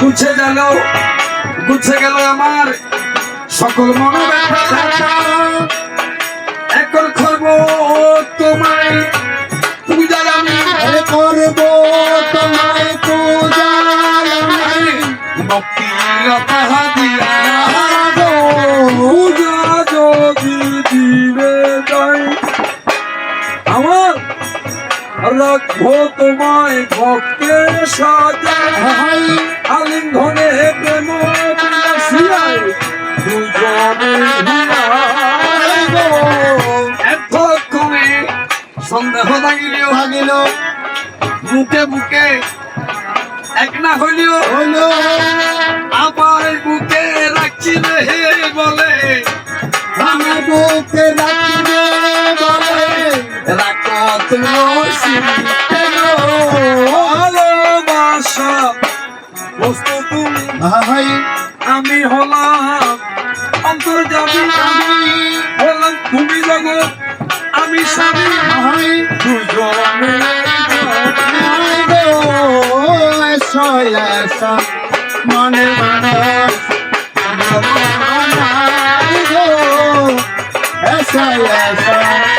গুছে গেল গুছে গেল আমার সকল মনে এখন করব তোমায় পূজা আমি। করব তোমায় পূজা ভক্তি লতা দিয়া পূজা যদি দিবে যাই আমার রাখব তোমায় ভক্তের সাজা। আলিঙ্গনে প্রেম বিলাসিয়ায় দুজনে এতক্ষণে সন্দেহ লাগিলেও ভাগিল বুকে বুকে এক না হইলেও হইল। আমার বুকে রাখছি হে বলে আমার বুকে রাখিবে বলে। রাখো তুলসী ভালোবাসা বস্তু তুমি ভাই আমি হলাম অন্তর্জামী আমি হলাম তুমি জগৎ আমি স্বামী ভাই দুজনে মনে মনে এসো এসো